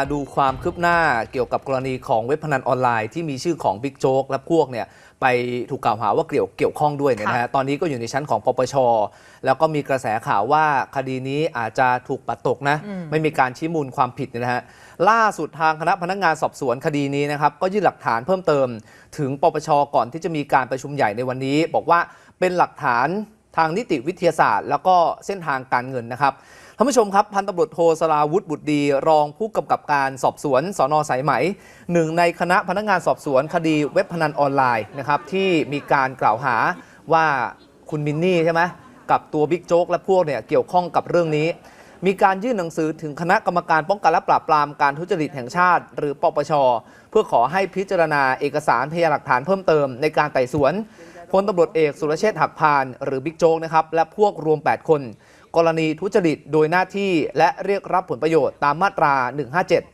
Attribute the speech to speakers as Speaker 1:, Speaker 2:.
Speaker 1: มาดูความคืบหน้าเกี่ยวกับกรณีของเว็บพนันออนไลน์ที่มีชื่อของบิ๊กโจ๊กและพวกเนี่ยไปถูกกล่าวหาว่าเกี่ยวเกี่ยวข้องด้วยเนี่ยนะฮะตอนนี้ก็อยู่ในชั้นของปปช แล้วก็มีกระแสข่าวว่าคดีนี้อาจจะถูกปัดตกนะ ไม่มีการชี้มูลความผิดเนี่ยนะฮะล่าสุดทางคณะพนักงานสอบสวนคดีนี้นะครับก็ยื่นหลักฐานเพิ่มเติม ถึงปปชก่อนที่จะมีการประชุมใหญ่ในวันนี้ บอกว่าเป็นหลักฐาน ทางนิติวิทยาศาสตร์ แล้วก็เส้นทางการเงินนะครับท่านผู้ชมครับพันตำรวจโทสราวุฒิบุตรดี รองผู้กำกับการสอบสวนสอนอสายไหมหนึ่งในคณะพนักงานสอบสวนคดีเว็บพนันออนไลน์นะครับที่มีการกล่าวหาว่าคุณมินนี่ใช่ไหมกับตัวบิ๊กโจ๊กและพวกเนี่ยเกี่ยวข้องกับเรื่องนี้ มีการยื่นหนังสือถึงคณะกรรมการป้องกันและปราบปรามการทุจริตแห่งชาติ หรือปปช เพื่อขอให้พิจารณาเอกสารพยานหลักฐานเพิ่มเติมในการไต่สวนพลตำรวจเอกสุรเชษฐ์หักพานหรือบิ๊กโจ๊กนะครับและพวกรวม 8 คน กรณีทุจริตโดยหน้าที่และเรียกรับผลประโยชน์ตามมาตรา 157